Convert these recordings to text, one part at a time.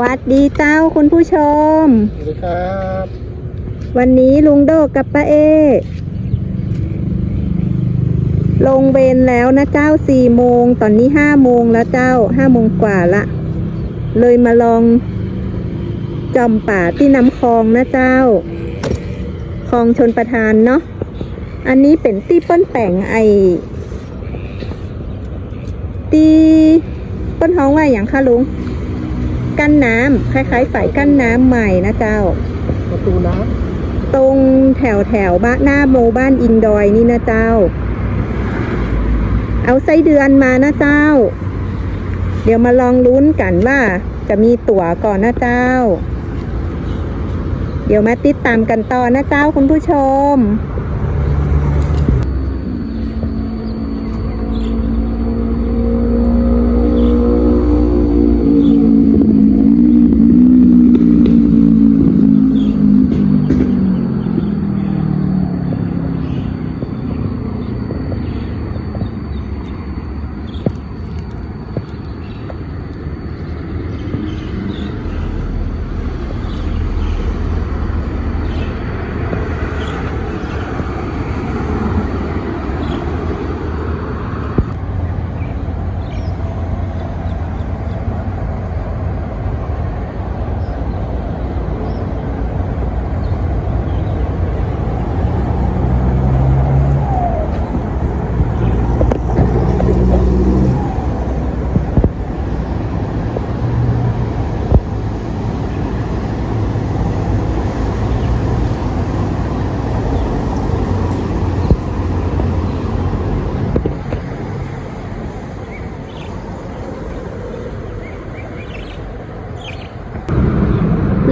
วัสดีเจ้าคุณผู้ชม สวัสดีครับ วันนี้ลุงโดกกับป้าเอ ลงเวรแล้วนะเจ้าสี่โมงตอนนี้ห้าโมงแล้วเจ้าห้าโมงกว่าละ เลยมาลองจอมป่าที่น้ำคลองนะเจ้า คลองชนประทานเนาะอันนี้เป็นตี้เปิ้นแป่งไอตีเปิ้นท้องว่าอย่างคะลุง กั้นน้ำคล้ายๆฝ่ายกั้นน้ำใหม่นะเจ้า ประตูน้ตรงแถวแถวบ้านหน้าโมบ้านอินดอยนี่นะเจ้า เอาไส้เดือนมานะเจ้า เดี๋ยวมาลองลุ้นกันว่า จะมีตั๋วก่อนนะเจ้า เดี๋ยวมาติดตามกันต่อนะเจ้าคุณผู้ชม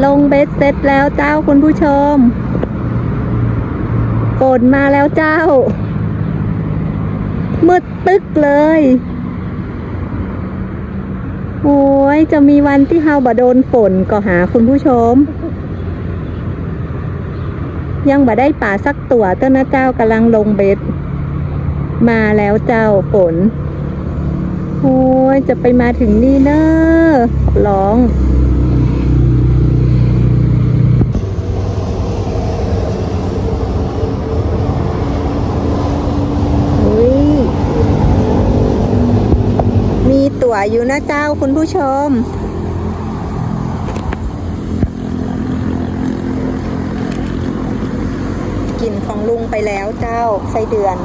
ลงเบ็ดเสร็จแล้วเจ้าคุณผู้ชมฝนมาแล้วเจ้า มืดตึกเลย โอ้ย จะมีวันที่เฮาบ่โดนฝนก็หาคุณผู้ชม ยังบ่ได้ป่าสักตัวเจ้านะเจ้ากำลังลงเบ็ด มาแล้วเจ้าฝน โอ้ย จะไปมาถึงนี่เนอะร้อง อุ๊ย มีตั๋วอยู่นะเจ้าคุณผู้ชม กินของลุงไปแล้วเจ้าไส้เดือน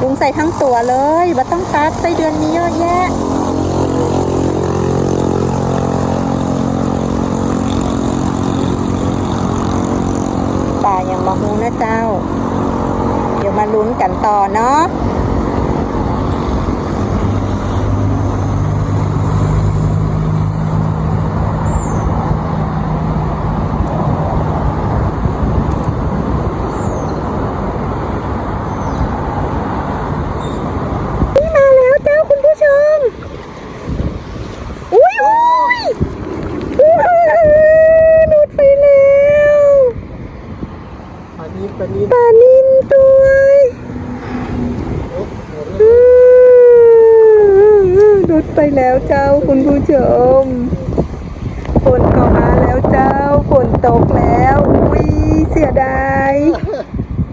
ลุงใส่ทั้งตัวเลยว่าต้องตัดไส้เดือนมีเยอะแยะป่ายังมาฮูนะเจ้า เดี๋ยวมาลุ้นกันต่อเนาะ นี่มาแล้วเจ้าคุณผู้ชม อุ้ยอุ้ยอุ้ยดูดไปแล้วำอันนี้เป็นนี้ปลานินตัวโอ้โหอืมดุดไปแล้วเจ้าคุณผู้ชมฝนก็มาแล้วเจ้าฝนตกแล้วอุ้ยเสียดาย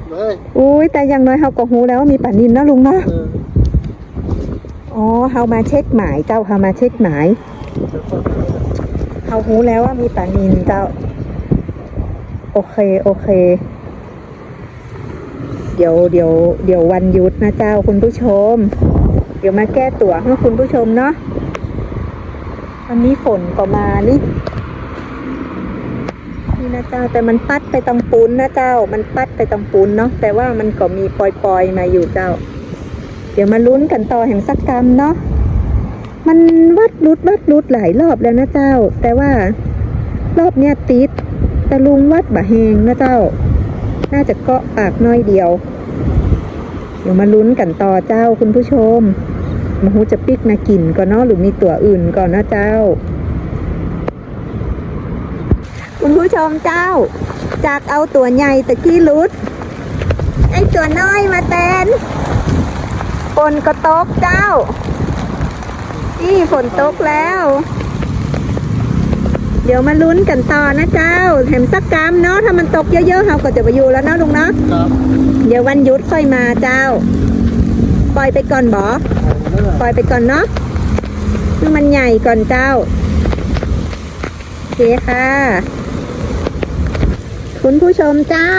เลยอุ้ยแต่อย่างน้อยเฮาก็ฮู้แล้วว่ามีปลานินนะลุงเนาะเอออ๋อเฮามาเช็คหมายเจ้าเฮามาเช็คหมายเดี๋ยวก่อนเฮาฮู้แล้วว่ามีปลานินเจ้า โอเค โอเคเดี๋ยวเดี๋ยวเดี๋ยววันยุดนะเจ้าคุณผู้ชม เดี๋ยวมาแก้ตั๋วให้คุณผู้ชมเนาะวันนี้ฝนก็มานี่นี่นะเจ้าแต่มันปัดไปตรงปูนนะเจ้า มันปัดไปตรงปูนเนาะแต่ว่ามันก็มีปล่อยๆมาอยู่เจ้า เดี๋ยวมาลุ้นกันต่อแห่งสักกรรมเนาะมันวัดรุดวัดรุดหลายรอบแล้วนะเจ้า แต่ว่ารอบเนี้ยติดแต่ลุงวัดบะเฮงนะเจ้า น่าจะเกาะปากน้อยเดียว เดี๋ยวมาลุ้นกันต่อเจ้าคุณผู้ชมมาฮูจะปิกมากินก่อนเนาะหรือมีตัวอื่นก่อนนะเจ้า คุณผู้ชมเจ้า จากเอาตัวใหญ่ตะกี้ลุด ไอตัวน้อยมาแตนปนกระตกเจ้า นี่ฝนตกแล้ว เดี๋ยวมาลุ้นกันต่อนะเจ้าแถมสักกรรมเนาะถ้ามันตกเยอะๆเราก็จะไปอยู่แล้วเนาะลุงเนาะครับเดี๋ยววันหยุดค่อยมาเจ้า ปล่อยไปก่อนบอเอาเนื้อปล่อยไปก่อนเนาะให้มันใหญ่ก่อนเจ้าโอเคค่ะ คุณผู้ชมเจ้า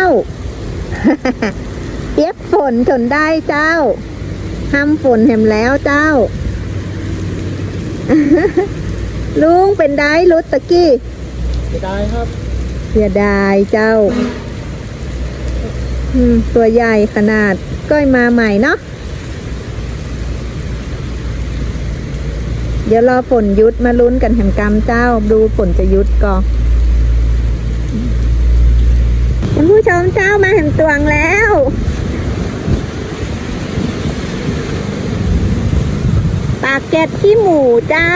เปียกฝนจนได้เจ้าห้ามฝนเห็มแล้วเจ้า ลุงเป็นได้รถตะกี้ไม่ได้ครับเสียดายเจ้า อืม ตัวใหญ่ขนาดก้อยมาใหม่เนาะเดี๋ยวรอฝนหยุดมาลุ้นกันแห่งกรรมเจ้า ดูฝนจะหยุดก่อนท่านผู้ชมเจ้ามาเห็นตวงแล้วปากเก็ดขี้หมูเจ้า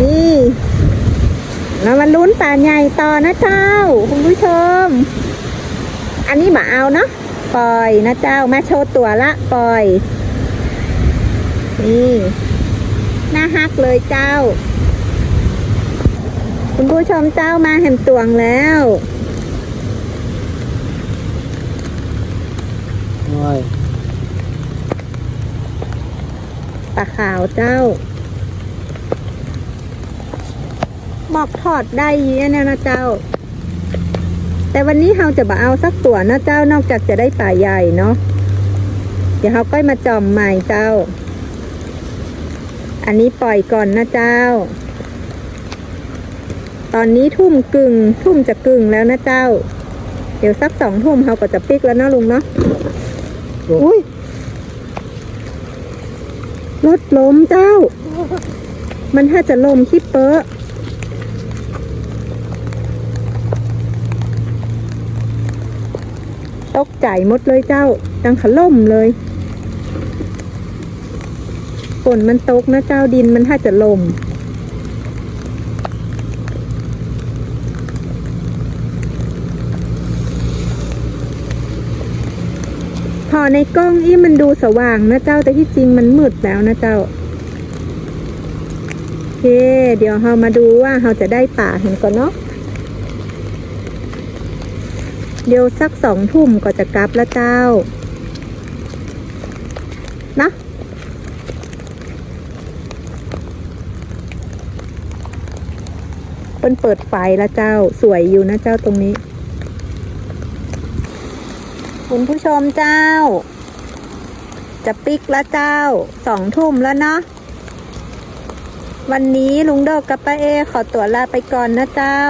นี่เรามาลุ้นป่าใหญ่ต่อนะเจ้า คุณผู้ชม อันนี้มาเอาเนาะปล่อยนะเจ้ามาโชว์ตัวละปล่อย นี่น่าฮักเลยเจ้า คุณผู้ชมเจ้ามาเห็นตวงแล้วโอ้ยปลาขาวเจ้า บอกถอดได้เยอะแน่นะเจ้า แต่วันนี้เราจะมาเอาสักตัวนะเจ้านอกจากจะได้ป่าใหญ่เนาะเดี๋ยวเขาก็มาจอมใหม่เจ้า อันนี้ปล่อยก่อนนะเจ้า ตอนนี้ทุ่มกึ่งทุ่มจะกึ่งแล้วนะเจ้า เดี๋ยวสักสองทุ่มเขาก็จะปิกแล้วนะลุงเนาะอุ้ยรถล้มเจ้า มันถ้าจะลมคิปเปอ ตกใจหมดเลยเจ้า ดังขล่มเลยฝนมันตกนะเจ้าดินมันถ้าจะลมพอในกล้องอีมันดูสว่างนะเจ้าแต่ที่จริงมันมืดแล้วนะเจ้าโอเค เดี๋ยวเรามาดูว่าเราจะได้ป่าเห็นก่อนเนาะ เดี๋ยวสักสองทุ่มก็จะกลับล้วเจ้า นะเปิ้นเปิดไฟล้วเจ้าสวยอยู่นะเจ้าตรงนี้ คุณผู้ชมเจ้า จะปิกล้วเจ้าสองทุ่มแล้วเนาะวันนี้ลุงโดกกับป้าเอขอตัวลาไปก่อนนะเจ้า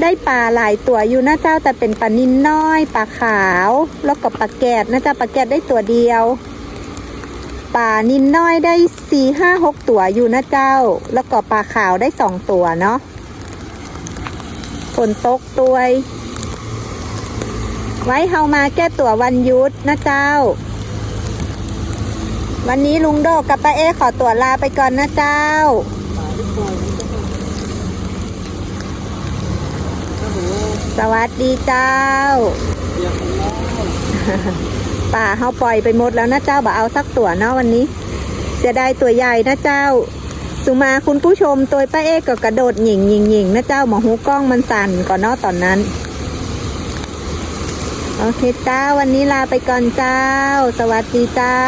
ได้ปลาหลายตัวอยู่นะเจ้าแต่เป็นปลานิ่นน้อยปลาขาว แล้วก็ปลาแกดนะเจ้าปลาแกดได้ตัวเดียวปลานิ่นน้อยได้สี่ห้าหกตัวอยู่นะเจ้า แล้วก็ปลาขาวได้สองตัวเนาะฝนตกตัวไว้เฮามาแก้ตัววันยุดนะเจ้า วันนี้ลุงโดกับป้าเอขอตัวลาไปก่อนนะเจ้า สวัสดีเจ้าเบียร์ของเราป่าเฮาปล่อยไปหมดแล้วนะเจ้าบ่เอาสักตัวเนาะวันนี้เสียดายตัวใหญ่นะเจ้า สุมาคุณผู้ชมตัวป้าเอกก็กระโดดหยิ่งหยิ่งหยิ่งนะเจ้าหมอหูกล้องมันสั่นก่อนเนาะตอนนั้น โอเคเจ้าวันนี้ลาไปก่อนเจ้า สวัสดีเจ้า